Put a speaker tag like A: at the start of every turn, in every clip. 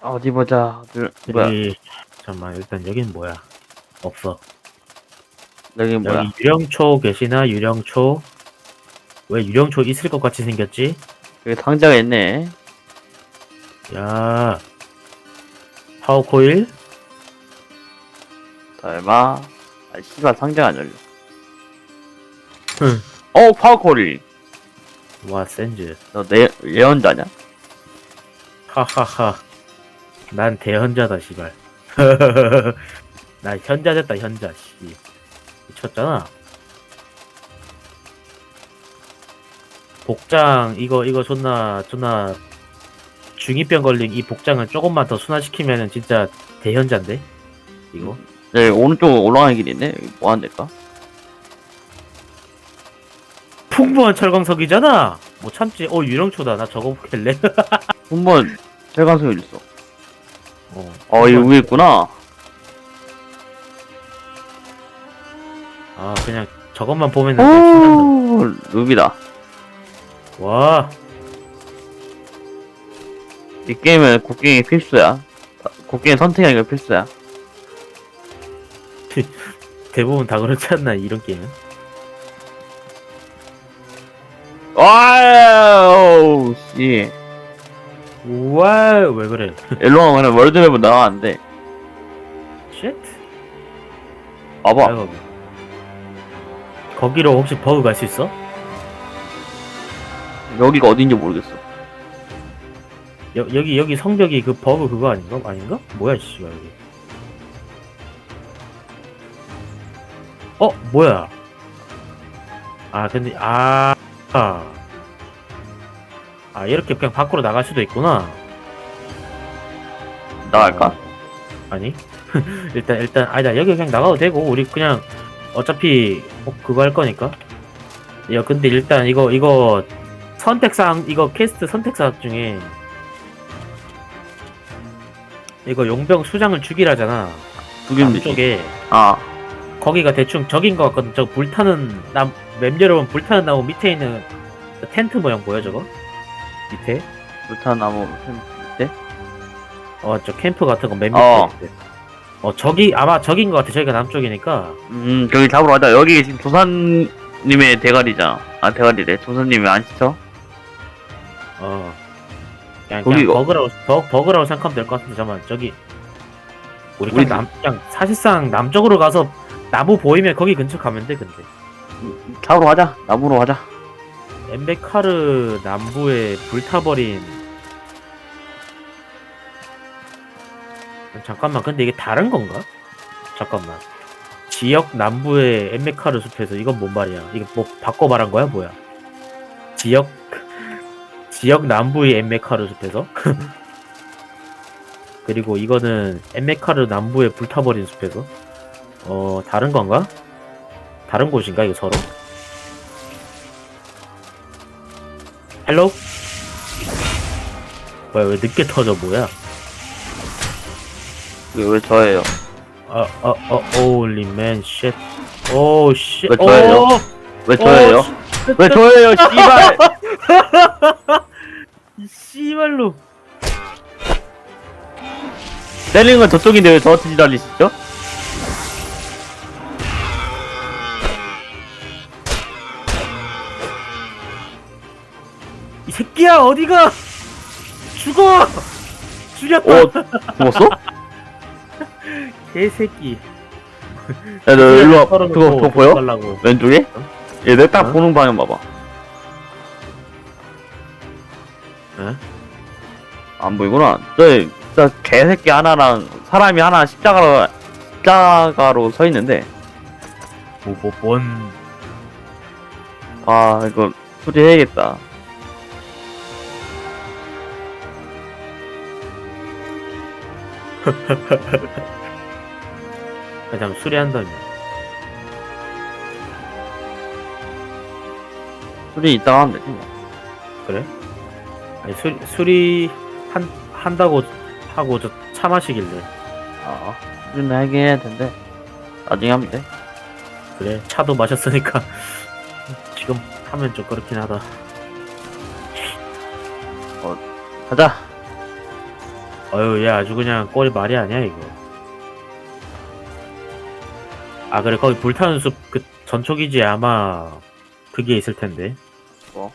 A: 어디 보자. 그, 뭐야?
B: 여기 잠깐만 일단 여긴 뭐야? 없어.
A: 여기 뭐야?
B: 여기 유령초 계시나 유령초? 왜 유령초 있을 것 같이 생겼지?
A: 여기 상자가 있네.
B: 야 파워코일?
A: 설마. 아, 씨발 상자가 안 열려.
B: 흠.
A: 어, 파워콜이.
B: 와 센즈.
A: 너 내, 예언자냐?
B: 하하하. 난 대현자다 시발. 나 현자 됐다 현자 씨. 미쳤잖아. 복장 이거 이거 존나 존나 중이병 걸린 이 복장을 조금만 더 순화시키면은 진짜 대현자인데 이거
A: 여기 오른쪽 올라가는 길이 있네. 뭐 하는 데까?
B: 풍부한 철광석이잖아. 뭐 참지. 어 유령초다. 나 저거 볼래?
A: 한번 철관소에 있어.
B: 어.
A: 어, 여기 위에 있구나.
B: 아 그냥 저것만 보면은 그냥 신난다.
A: 오, 루비다.
B: 와
A: 이 게임은 곡괭이 필수야. 곡괭이 선택하기가 필수야.
B: 대부분 다 그렇지 않나 이런 게임은?
A: 와우, 씨.
B: 우와 왜 그래?
A: 일로 가면 그냥 월드맵으로 나가는데.
B: 쉣?
A: 봐봐.
B: 아이고. 거기로 혹시 버그 갈 수 있어?
A: 여기가 어딘지 모르겠어.
B: 여, 여기 여기 성벽이 그 버그 그거 아닌가? 아닌가? 뭐야 씨발 여기. 어 뭐야? 아 근데 아 아. 아 이렇게 그냥 밖으로 나갈 수도 있구나.
A: 나갈까?
B: 아니? 일단 일단 아니다 여기 그냥 나가도 되고 우리 그냥 어차피 뭐 그거 할 거니까. 야 근데 일단 이거 이거 선택사항 이거 퀘스트 선택사항 중에 이거 용병 수장을 죽이라잖아.
A: 죽이면 되지.
B: 남쪽에.
A: 아,
B: 거기가 대충 적인 것 같거든. 저 불타는 남맵 여러분 불타는 나무 밑에 있는 저 텐트 모양 보여 저거 밑에
A: 불타는 나무 밑에?
B: 어 저 캠프 같은 거맨 밑에
A: 어.
B: 있대. 어 저기 아마 저긴 것 같아 저기가 남쪽이니까
A: 음, 저기 잡으러 가자. 여기 지금 조사님의 대가리잖아. 아, 대가리래. 조사님이 안 시켜?
B: 어. 그냥,
A: 거기
B: 그냥
A: 이거-
B: 버그라고, 버, 버그라고 생각하면 될 것 같은데, 잠깐만, 저기. 우리
A: 우리
B: 그냥 남, 그냥 사실상 남쪽으로 가서 나무 보이면 거기 근처 가면 돼, 근데.
A: 잡으러 가자. 나무로 가자.
B: 엠베카르 남부에 불타버린. 잠깐만, 근데 이게 다른 건가? 잠깐만. 지역 남부의 엠베카르 숲에서 이건 뭔 말이야? 이거 뭐 바꿔 말한 거야, 뭐야? 지역 지역 남부의 엠메카르 숲에서 그리고 이거는 엠메카르 남부에 불타버린 숲에서 어 다른 건가? 다른 곳인가 이거 서로? 헬로? 뭐야 왜 늦게 터져 뭐야?
A: 이게 왜 저예요?
B: 어어어 오울리맨 쉣 오우 쉣
A: 왜 저예요?
B: 오!
A: 왜 저예요?
B: 오,
A: 왜 저예요, 씨발!
B: 이 씨발로
A: 때리는 건 저쪽인데 왜 저한테 지랄리시죠?
B: 이 새끼야 어디가 죽어 죽였다
A: 어, 죽었어?
B: 개새끼
A: 야, 너 일로 와. 그거, 그거 보여?
B: 가려고.
A: 왼쪽에? 얘내 딱
B: 어?
A: 보는 방향 봐봐.
B: 어?
A: 안 보이구나. 저, 저 개새끼 하나랑 사람이 하나 십자가로, 십자가로 서 있는데,
B: 뭐, 뭐, 뭔
A: 아, 이거 수리해야겠다.
B: 그냥 수리한다니
A: 수리 이따가 하면 되지, 뭐.
B: 그래? 아니 수리 수리 한 한다고 하고 저 차 마시길래
A: 아, 수리는 하긴 해야 텐데, 나중에 하면 돼.
B: 그래 차도 마셨으니까 지금 하면 좀 그렇긴 하다
A: 가자.
B: 어휴 얘 아주 그냥 꼴이 말이 아니야 이거 아 그래 거기 불타는 숲 그 전초기지에 아마 그게 있을 텐데
A: 뭐?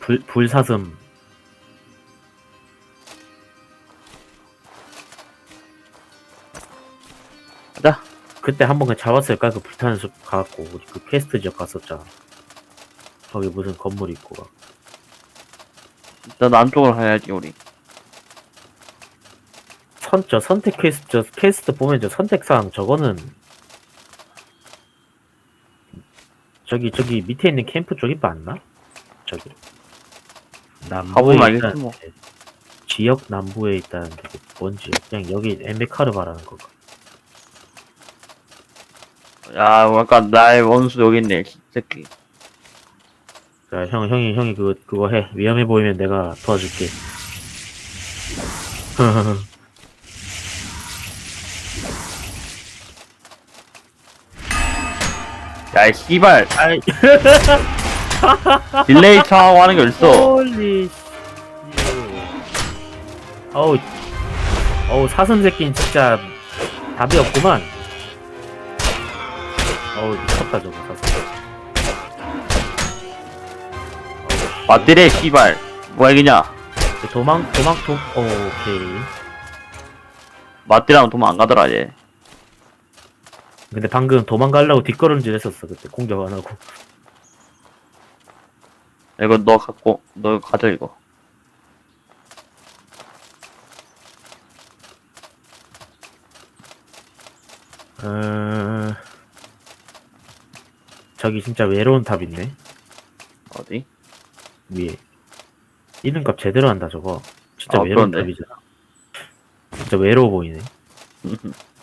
B: 불, 불사슴
A: 가자.
B: 그때 한번 그 잡았을까 그 불타는 숲 가갖고 우리 그 퀘스트 지역 갔었잖아 거기 무슨 건물 있고 막.
A: 일단 남쪽으로 가야지 우리.
B: 선, 저 선택 퀘스트, 저 퀘스트 보면 저 선택사항 저거는 저기, 저기 밑에 있는 캠프 쪽이 맞나? 저기. 남부에
A: 뭐.
B: 게 지역 남부에 있다는 게 뭔지. 그냥 여기 엠베카르 말하는 거가.
A: 야, 약간 나의 원수 여기 있네, 이 새끼.
B: 자, 형, 형이, 형이 그거, 그거 해. 위험해 보이면 내가 도와줄게.
A: 야, 이 씨발.
B: 아이,
A: 딜레이 청하고 하는 게 어딨어.
B: 홀리 씨. 어우, 어우, 사슴 새끼는 진짜 답이 없구만. 어우, 미쳤다, 저거, 사슴.
A: 맞디래, 씨발. 뭐야, 이기냐.
B: 씨. 도망, 도망, 도, 어, 오케이.
A: 맞디라면 도망 안 가더라, 얘.
B: 근데 방금 도망가려고 뒷걸음질 했었어, 그때. 공격 안 하고.
A: 이거 너 갖고, 너 가져, 이거.
B: 어... 저기 진짜 외로운 탑 있네.
A: 어디?
B: 위에 이름값 제대로 한다 저거 진짜
A: 아,
B: 외로운
A: 그런데.
B: 탑이잖아 진짜 외로워 보이네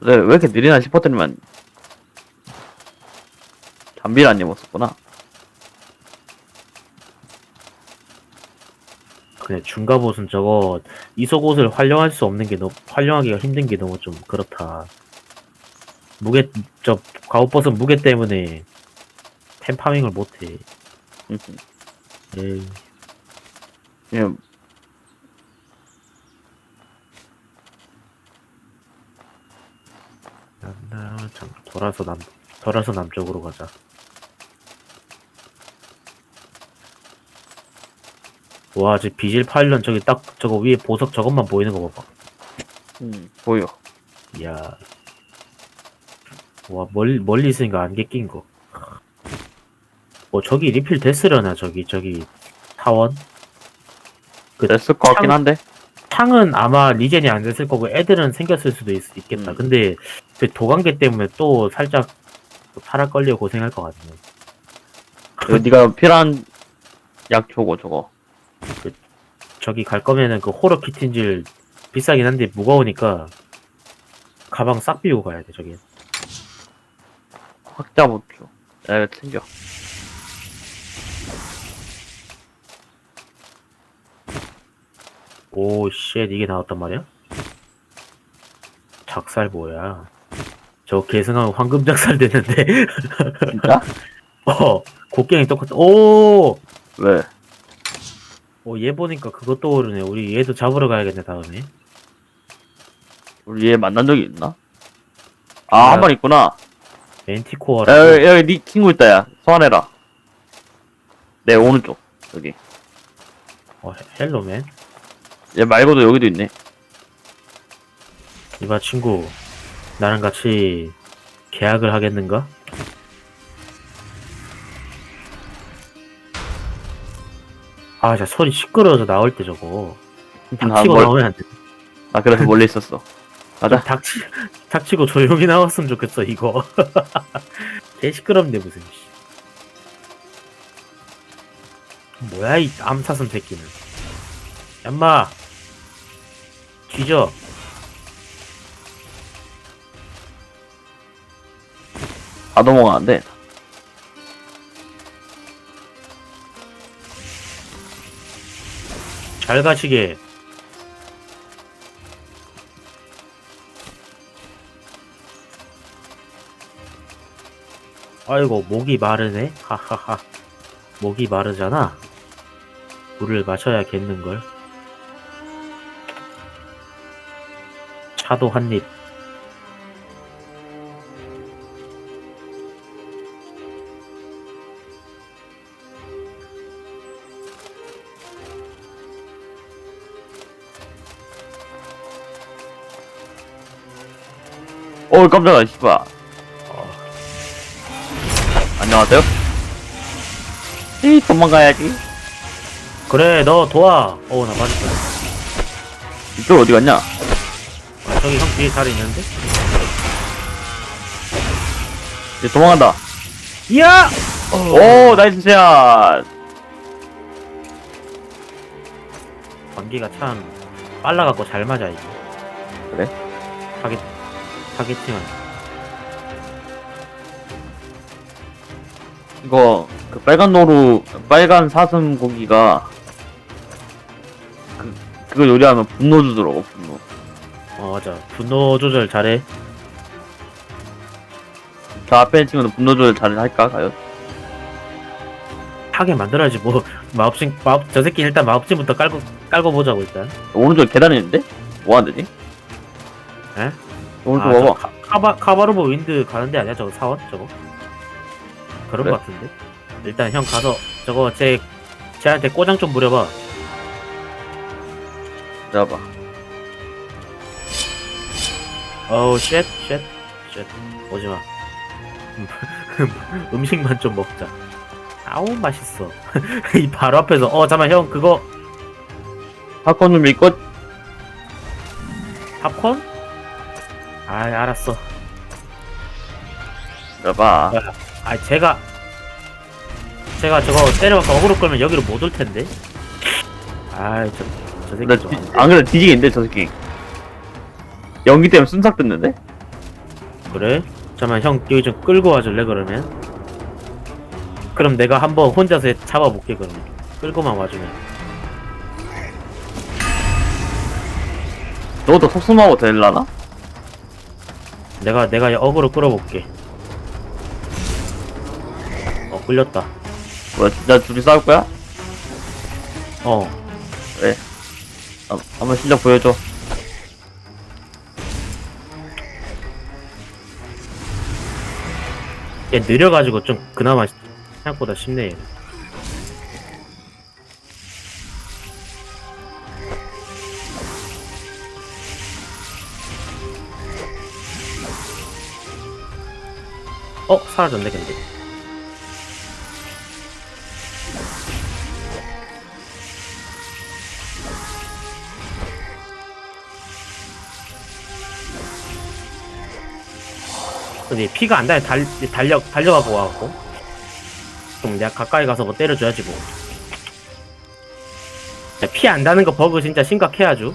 A: 왜, 왜 이렇게 느리나 싶었더니만. 잠비를 안 입었었구나.
B: 근데 중갑옷은 저거 이속옷을 활용할 수 없는 게 너무 활용하기가 힘든 게 너무 좀 그렇다 무게 저 갑옷은 무게 때문에 템파밍을 못해 에이
A: 그냥,
B: 나, 참, 돌아서 남 돌아서 남쪽으로 가자 와, 저 비질 파일런 저기 딱 저거 위에 보석 저것만 보이는 거 봐봐.
A: 음, 보여.
B: 이야. 와, 멀리, 멀리 있으니까 안개 낀 거. 뭐, 저기 리필 됐으려나, 저기, 저기, 타원? 그
A: 됐을 것 같긴
B: 창-
A: 한데.
B: 창은 아마 리젠이 안 됐을 거고, 애들은 생겼을 수도 있, 겠다
A: 음.
B: 근데, 그 도관계 때문에 또 살짝, 또 타락 걸려 고생할 것 같네.
A: 이거 네가 필요한 약초고, 저거.
B: 저기 갈 거면은 그 호러 키틴질 비싸긴 한데 무거우니까, 가방 싹 비우고 가야 돼, 저기.
A: 확자 보초. 야, 이거 챙겨.
B: 오, 쉣, 이게 나왔단 말이야? 작살 뭐야? 저 계승하면 황금 작살 됐는데.
A: 진짜?
B: 어, 곡괭이 똑같아. 오!
A: 왜?
B: 어, 얘 보니까 그거 떠오르네. 우리 얘도 잡으러 가야겠네, 다음에.
A: 우리 얘 만난 적이 있나? 아, 한 번 있구나. 야, 여기, 여기 네 친구 있다, 야. 소환해라. 내 오른쪽. 여기.
B: 어, 헬- 헬로맨?
A: 얘 말고도 여기도 있네.
B: 이봐, 친구. 나랑 같이 계약을 하겠는가? 아, 자, 소리 시끄러워서 나올 때 저거.
A: 나,
B: 닥치고
A: 멀,
B: 나오면 안 돼.
A: 나 그래서 멀리 있었어. 가자.
B: 닥치, 닥치고 조용히 나왔으면 좋겠어, 이거. 개 시끄럽네, 무슨, 씨. 뭐야, 이 암사슴 새끼는. 얌마! 뒤져.
A: 다 넘어가는데.
B: 잘 가시게. 아이고 목이 마르네 하하하 목이 마르잖아 물을 마셔야겠는걸 차도 한 입
A: 어 깜짝아 씨발.
B: 어,
A: 안녕하세요? 이 도망가야지.
B: 그래 너 도와. 어나 맞았다
A: 이쪽 어디 갔냐?
B: 아, 저기 형 뒤에 자리 있는데?
A: 이제 도망간다.
B: 이야!
A: 오 나이스 샷.
B: 관계가 참 빨라갖고 잘 맞아 이게.
A: 그래?
B: 타겟 타겟팅은.
A: 이거 그 빨간 노루 빨간 사슴 고기가 그 그거 요리하면 분노 주더라고 분노
B: 어 맞아. 분노 조절 잘해.
A: 저 앞에 친구는 분노 조절 잘 할까 과연?
B: 하게 만들어야지 뭐. 마법신 마법 저 새끼 일단 마법진부터 깔고 깔고 보자고 일단.
A: 오른쪽에 계단 있는데? 뭐 하는 데지?
B: 에?
A: 오른쪽
B: 아, 저
A: 봐봐.
B: 카, 카바 카바르보 윈드 가는 데 아니야? 저거 사원? 저거? 그런
A: 그래?
B: 거 같은데? 일단 형 가서 저거 제 쟤한테 꼬장 좀 부려봐.
A: 잡아
B: 어우 쉣 쉣 쉣. 오지마. 음식만 좀 먹자. 아우 맛있어. 이 바로 앞에서 어 잠깐 형 그거.
A: 팝콘 좀 믿고
B: 팝콘? 아 알았어.
A: 잡아
B: 아 제가 제가 저거 때려서 어그로 끌면 여기로 못 올 텐데. 아이 저, 저 새끼
A: 나
B: 좀.
A: 안 그래 뒤지겠는데 저 새끼 연기 때문에 순삭 됐는데
B: 그래? 잠깐만 형 여기 좀 끌고 와줄래 그러면? 그럼 내가 한번 혼자서 잡아볼게 그러면 끌고만 와주면
A: 너도 속숨하고 될라나?
B: 내가 내가 어그로 끌어볼게 어 끌렸다
A: 뭐야 진짜 둘이 싸울 거야?
B: 어
A: 아, 한번 실력 보여줘
B: 얘 느려가지고 좀 그나마 생각보다 쉽네 얘. 어 사라졌네 근데 근데 얘 피가 안 달려 달, 달려 달려가고 와갖고 그럼 내가 가까이 가서 뭐 때려줘야지 뭐. 피 안 다는 거 버그 진짜 심각해야죠.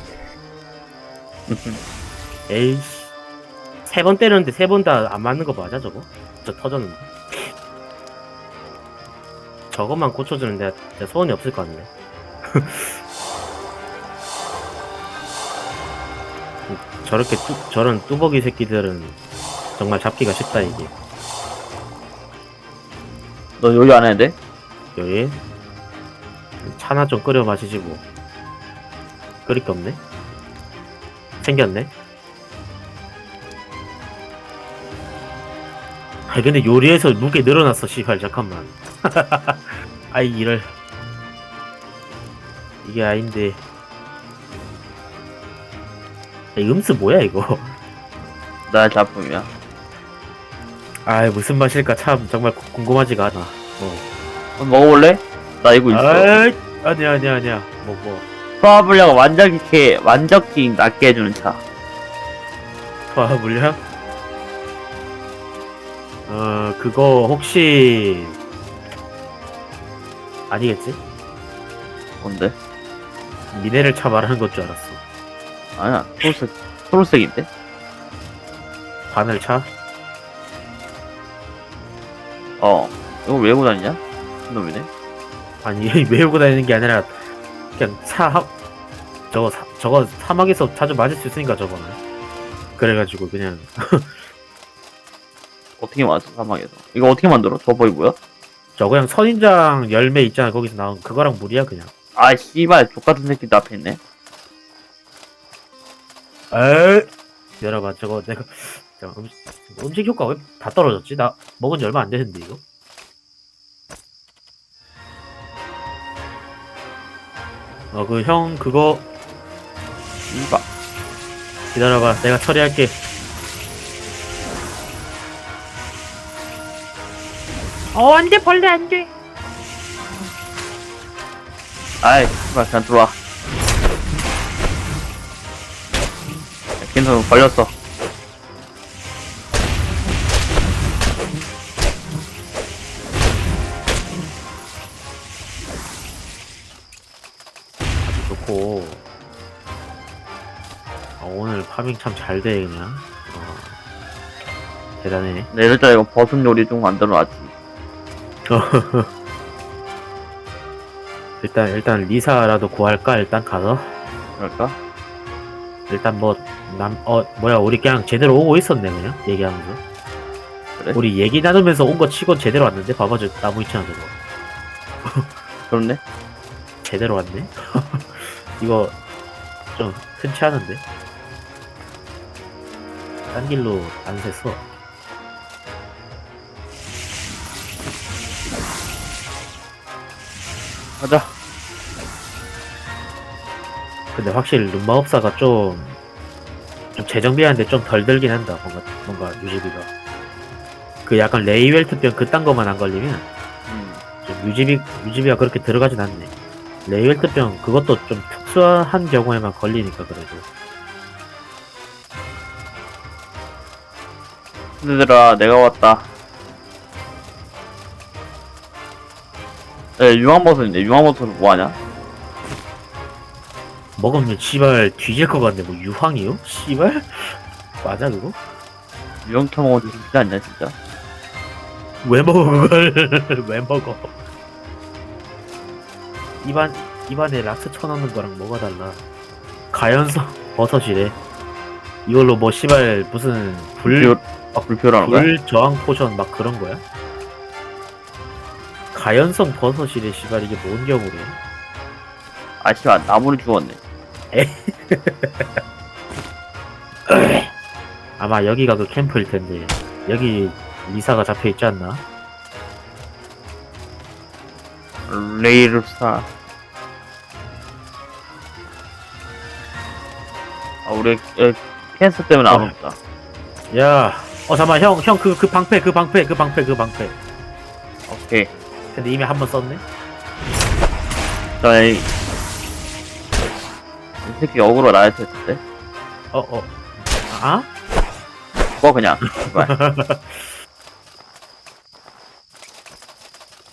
B: 에이씨. 세 번 때렸는데 세 번 다 안 맞는 거 맞아 저거? 진짜 터졌는데. 저것만 고쳐주는 데가 진짜 소원이 없을 것 같네. 저렇게 뚜, 저런 뚜벅이 새끼들은 정말 잡기가 쉽다 이게.
A: 너 요리 안 해야 돼?
B: 여기 차나 좀 끓여 마시지 뭐 끓일 게 없네? 생겼네? 아 근데 요리에서 무게 늘어났어 씨발 잠깐만. 아이 이럴. 이게 아닌데. 야, 이 음수 뭐야 이거?
A: 나의 작품이야
B: 아 무슨 맛일까 참 정말 구- 궁금하지가 않아 어.
A: 한번 먹어볼래? 나 이거 있어
B: 아이, 아니야 아니야 아니야 뭐 뭐.
A: 소화 분량을 완전히 완전히 낮게 해주는
B: 차와 물량? 어 그거 혹시 아니겠지?
A: 뭔데?
B: 미네랄 차 말하는 것 줄 알았어.
A: 아니야 초록색 초록색인데?
B: 바늘 차?
A: 어 이거 왜 외고 다니냐? 놈이네
B: 아니 외우고 다니는 게 아니라 그냥 차 하... 저거 사... 저거 사막에서 자주 맞을 수 있으니까 저거는. 그래가지고 그냥
A: 어떻게 맞았어 사막에서 이거 어떻게 만들어? 저 버이 뭐야?
B: 저 그냥 선인장 열매 있잖아 거기서 나온 그거랑 물이야 그냥
A: 아 씨발 족같은 새끼도 앞에 있네
B: 에이 열어봐 저거 내가 저 음식, 음식 효과 왜 다 떨어졌지? 나 먹은 지 얼마 안 됐는데 이거? 어 그 형 그거
A: 씨발
B: 기다려봐. 내가 처리할게. 어 안돼. 벌레 안돼.
A: 아이 씨발 그냥 들어와. 킨성 걸렸어
B: 파밍 참 잘 돼 그냥. 어, 대단해.
A: 내일자 이거 버섯 요리 좀 만들어놨지.
B: 일단 일단 리사라도 구할까? 일단 가서.
A: 그럴까?
B: 일단 뭐 남 어 뭐야 우리 그냥 제대로 오고 있었네 그냥? 얘기하면서.
A: 그래?
B: 우리 얘기 나누면서 온 거 치곤 제대로 왔는데? 봐봐 저 나무 있잖아 저거
A: 그렇네.
B: 제대로 왔네? 이거 좀 흔치 않은데 딴 길로 안 샜어
A: 가자
B: 근데 확실히 룸마법사가 좀, 좀 재정비하는데 좀 덜 들긴 한다. 뭔가, 뭔가 유지비가. 그 약간 레이웰트병 그딴 거만 안 걸리면
A: 음.
B: 좀 유지비, 유지비가 그렇게 들어가진 않네. 레이웰트병 그것도 좀 특수한 경우에만 걸리니까 그래도.
A: 얘들아 내가 왔다 에 유황버섯인데 유황버섯 뭐하냐?
B: 먹으면 씨발 뒤질 것 같네. 뭐 유황이요? 씨발? 맞아 그거?
A: 유황터 먹어도 죽지 않냐 진짜
B: 왜 먹어 그걸? 왜 먹어? 입안 입안에 락스 쳐넣는 거랑 뭐가 달라? 가연성 버섯이래. 이걸로 뭐 씨발 무슨 불
A: 불표, 아 불표라는 거야?
B: 불 저항 포션 막 그런 거야? 가연성 버섯이래 씨발 이게 뭔 경우래?
A: 아 씨발 나무를 주웠네
B: 아마 여기가 그 캠프일 텐데 여기 리사가 잡혀 있지 않나?
A: 레이르사 아 우리 에, 캔서 때문에 안
B: 어.
A: 온다
B: 야, 어 잠만 형, 형 그 그 방패 그 방패 그 방패 그 방패.
A: 오케이
B: 근데 이미 한 번 썼네.
A: 저이 이 새끼 어그로 나야 될 텐데
B: 어 어. 아?
A: 죽어 그냥.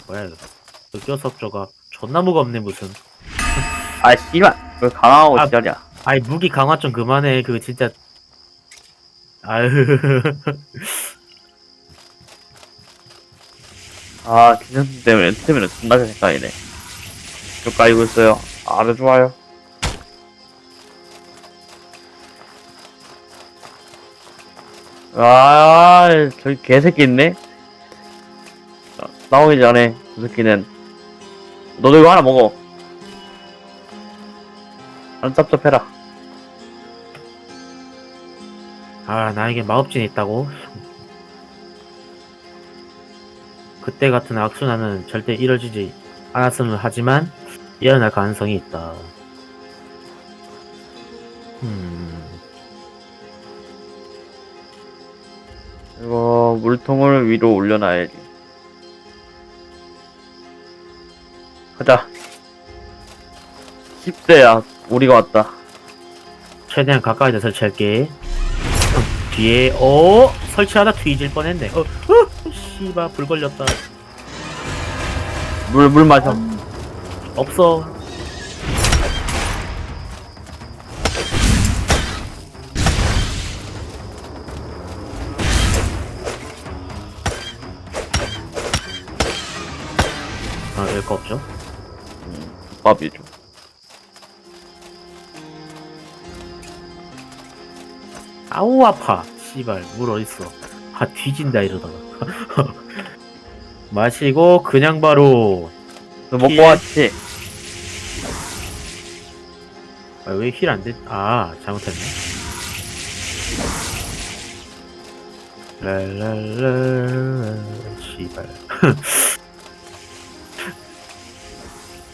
B: 뭐야 이거? 그 녀석 저가 존나 무겁네 무슨.
A: 아 씨발 왜 강하고
B: 아.
A: 지랄이야
B: 아이 무기 강화 좀 그만해. 그 진짜. 아유.
A: 아 기념 때문에 때문에 존나 색깔이네. 쭉 깔고 있어요. 아주 좋아요. 아 저기 개새끼 있네? 아, 나오기 전에 그 새끼는. 너도 이거 하나 먹어. 안 짭짭해라
B: 아 나에게 마법진이 있다고? 그때 같은 악순환은 절대 이뤄지지 않았으면 하지만 일어날 가능성이 있다. 음.
A: 이거 물통을 위로 올려놔야지 가자 10대야 우리가 왔다
B: 최대한 가까이 서 설치할게. 뒤에 어 설치하다 뒤질 뻔했네. 어, 어, 씨발 불 걸렸다.
A: 물 물 마셔
B: 없어. 아, 별거 없죠?
A: 밥이죠
B: 아우 아파. 씨발 물 어딨어? 아 뒤진다 이러다가 마시고 그냥 바로
A: 너 먹고
B: 예.
A: 왔지?
B: 아, 왜 힐 안 돼? 아 잘못했네 랄랄라 씨발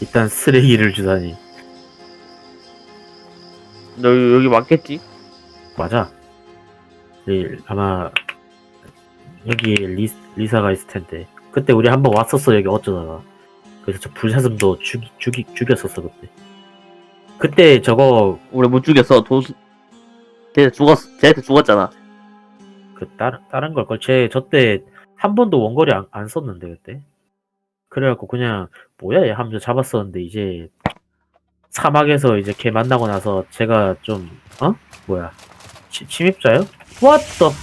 B: 일단 쓰레기를 주다니
A: 너 여기, 여기 맞겠지?
B: 맞아 네, 아마 여기 리, 리사가 있을 텐데 그때 우리 한번 왔었어 여기 어쩌다가 그래서 저 불사슴도 죽이, 죽이, 죽였었어 그때 그때 저거
A: 우리 못 죽였어. 도수. 쟤 죽었, 쟤한테 죽었잖아.
B: 그 다른 다른 걸걸 제 저때 한 번도 원거리 안, 안 썼는데 그때 그래갖고 그냥 뭐야 얘 하면서 잡았었는데 이제 사막에서 이제 걔 만나고 나서 제가 좀 어 뭐야 치, 침입자요? What the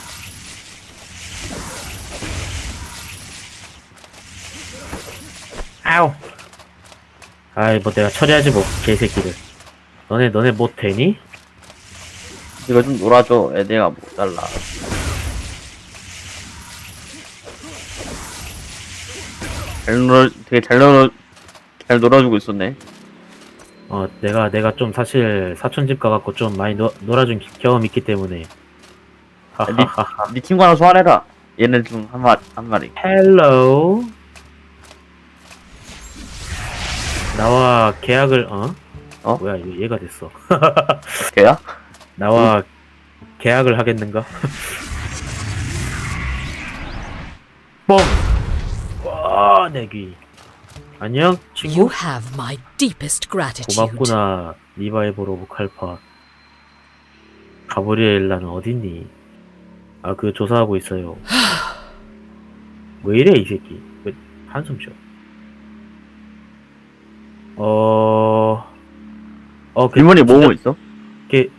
B: 아우 아이 뭐 내가 처리하지 뭐 개새끼들 너네 너네 뭐 되니?
A: 이거 좀 놀아줘. 애들가 못 잘라. 잘 놀아, 되게 잘 놀아, 잘 놀아주고 있었네.
B: 어, 내가, 내가 좀 사실 사촌집 가갖고 좀 많이 놀, 놀아준 기- 경험이 있기 때문에. 하하하하.
A: 네 친구 하나 소환해라. 얘네 중한 마리, 한 마리.
B: 헬로. 나와 계약을, 어?
A: 어?
B: 뭐야, 이거 얘가 됐어.
A: 걔야?
B: 나와 계약을 하겠는가? 뻥! 와, 내귀. 안녕, 친구?
C: You have my deepest gratitude.
B: 고맙구나 리바이브 로브 칼파 가브리엘라는 어딨니? 아 그 조사하고 있어요 왜 이래 이 새끼 왜 한숨 쉬어 어... 어, 그,
A: 질문이 뭐뭐 있어?
B: 그,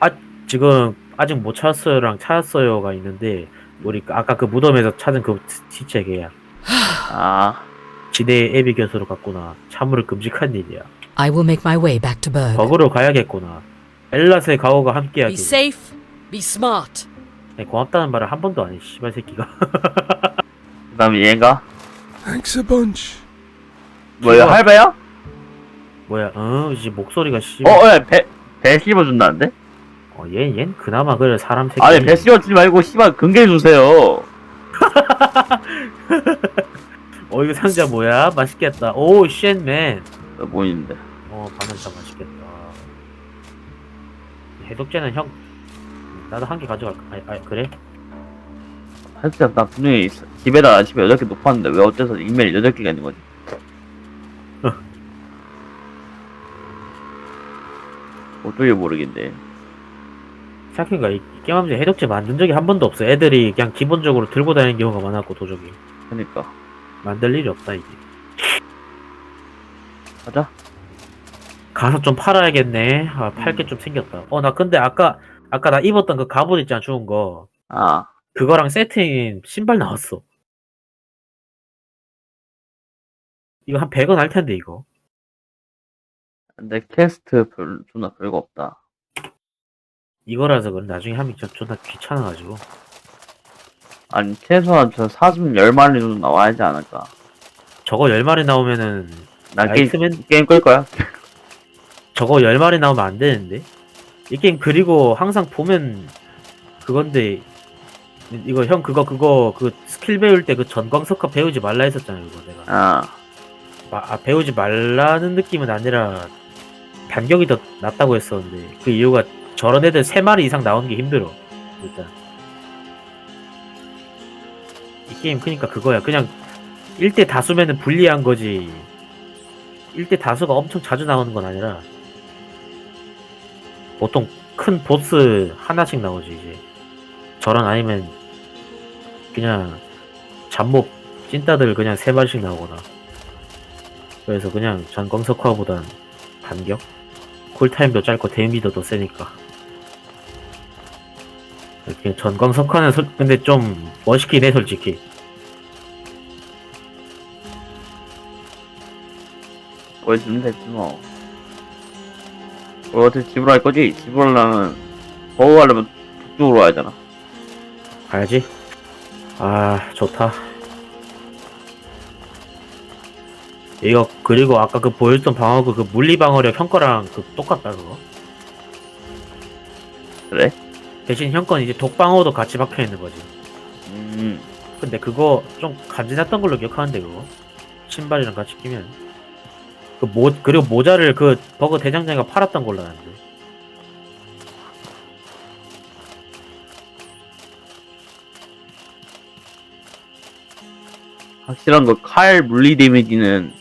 B: 아, 지금 아직 못 찾았어요랑 찾았어요가 있는데 우리 그 아까 그 무덤에서 찾은 그 시체 걔야
A: 아,
B: 지대의 애비 교수로 갔구나 참으로 끔찍한 일이야
C: I will make my way back to Berg.
B: 거기로 가야겠구나. 엘라스의 가오가
C: Be
B: 함께하기.
C: safe, be smart.
B: 아니, 고맙다는 말을 한 번도 안 해, 씨발 새끼가.
A: 그 다음에 얘가?
D: Thanks a bunch.
A: 뭐야. 할배야?
B: 뭐야, 어, 이제 목소리가 씨.
A: 어, 어, 야, 배, 배 씹어준다는데?
B: 어, 얘, 얜 그나마 그래, 사람 새끼.
A: 아니, 배 씹어주지 말고, 씨발, 근개 주세요.
B: 어, 이거 상자 뭐야? 맛있겠다. 오, 쉣맨.
A: 어, 뭐 있는데.
B: 어, 바나나 맛있겠다. 해독제는 형, 나도 한 개 가져갈까? 아니, 아니, 그래?
A: 하여튼, 나 분명히 집에다 집에 8개 놓았는데, 왜 어째서 이메일 8개가 있는 거지? 어떻게 모르겠네.
B: 이, 이 게임하면서 해독제 만든 적이 한 번도 없어. 애들이 그냥 기본적으로 들고 다니는 경우가 많았고, 도적이.
A: 그니까.
B: 만들 일이 없다, 이게.
A: 가자.
B: 가서 좀 팔아야겠네. 아, 팔게 좀 생겼다. 어, 나 근데 아까, 아까 나 입었던 그 갑옷 있잖아, 좋은 거.
A: 아,
B: 그거랑 세트인 신발 나왔어. 이거 한 100원 할 텐데, 이거.
A: 근데 캐스트 별, 존나 별거 없다.
B: 이거라서 그래. 나중에 하면 좀 존나 귀찮아가지고.
A: 아니, 최소한 저 사슴 10마리 정도 나와야지 않을까.
B: 저거 10마리 나오면은,
A: 나 게임,
B: 나이트맨,
A: 게임 끌 거야?
B: 저거 10마리 나오면 안 되는데? 이 게임 그리고 항상 보면, 그건데, 이거 형 그거 그거 그 스킬 배울 때 그 전광석화 배우지 말라 했었잖아 이거 내가
A: 아,
B: 마- 아, 배우지 말라는 느낌은 아니라 반격이 더 낫다고 했었는데 그 이유가 저런 애들 3마리 이상 나오는 게 힘들어 일단 이 게임 그니까 그거야. 그냥 1대 다수면은 불리한 거지. 1대 다수가 엄청 자주 나오는 건 아니라 보통 큰 보스 하나씩 나오지 이제. 저런 아니면 그냥 잡몹 찐따들 그냥 3마리씩 나오거나. 그래서 그냥 전광석화보단 반격? 쿨타임도 짧고 데미도 더 세니까 이렇게 전광 석화는 솔- 근데 좀 멋있긴 해 솔직히
A: 보여주면 됐지 뭐. 우리 어떻게 집으로 할 거지? 집으로 하려면, 보호하려면 북쪽으로 와야 되나?
B: 가야지 아 좋다 이거 그리고 아까 그 보였던 방어구 그 물리 방어력 형 거랑 그 똑같다 그거
A: 그래?
B: 대신 형 건 이제 독방어도 같이 박혀 있는 거지.
A: 음,
B: 근데 그거 좀 간지났던 걸로 기억하는데 그거. 신발이랑 같이 끼면. 그 모 그리고 모자를 그 버그 대장장이가 팔았던 걸로 아는데.
A: 확실한 거 칼 물리 데미지는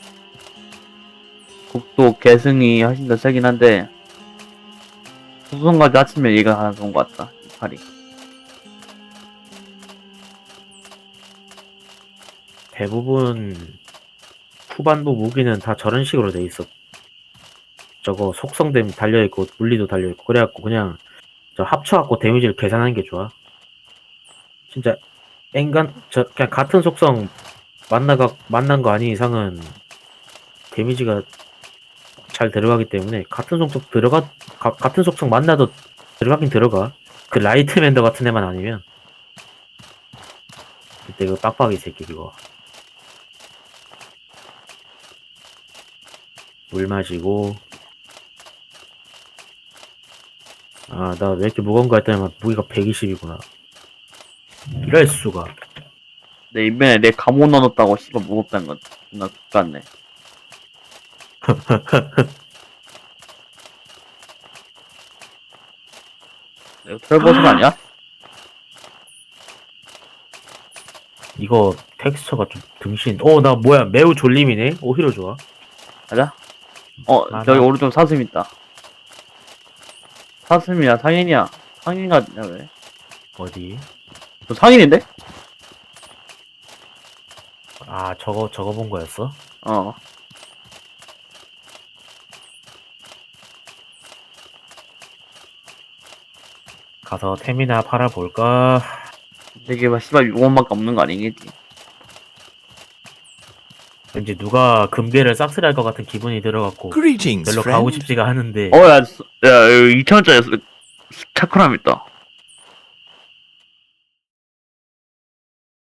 A: 국도 계승이 훨씬 더 세긴 한데 소송까지 합치면 얘가 하나 좋은 것 같다 이 칼이
B: 대부분 후반부 무기는 다 저런 식으로 돼 있어. 저거 속성됨 달려 있고 물리도 달려 있고 그래갖고 그냥 저 합쳐갖고 데미지를 계산하는 게 좋아. 진짜 앵간 저 그냥 같은 속성 만나가 만난 거 아닌 이상은 데미지가 잘 들어가기 때문에 같은 속성 들어가 가- 같은 속성 만나도 들어가긴 들어가. 그 라이트 맨더 같은 애만 아니면 그때 그 빡빡이 새끼 그거. 물 마시고 아 나 왜 이렇게 무거운 거 했더니 무게가 120이구나 이럴 수가
A: 내 이번에 내 감옷 넣었다고 씨발 무겁다는 건 존나 똑같네 이거 털버섯 아니야?
B: 이거 텍스처가 좀 등신 어 나 뭐야 매우 졸림이네 오히려 좋아
A: 맞아? 어
B: 맞아.
A: 저기 오른쪽 사슴 있다 사슴이야 상인이야 상인 같냐 왜?
B: 어디
A: 저 상인인데?
B: 아 저거 저거 본 거였어
A: 어
B: 가서 템이나 팔아볼까?
A: 막 씨발 6원밖에 없는 거 아니겠지
B: 왠지 누가 금괴를 싹쓸이할 것 같은 기분이 들어갖고
D: Greetings,
B: 별로 가고
D: friend.
B: 싶지가 않은데.
A: 어 야 야 2천원짜리 차크람 있다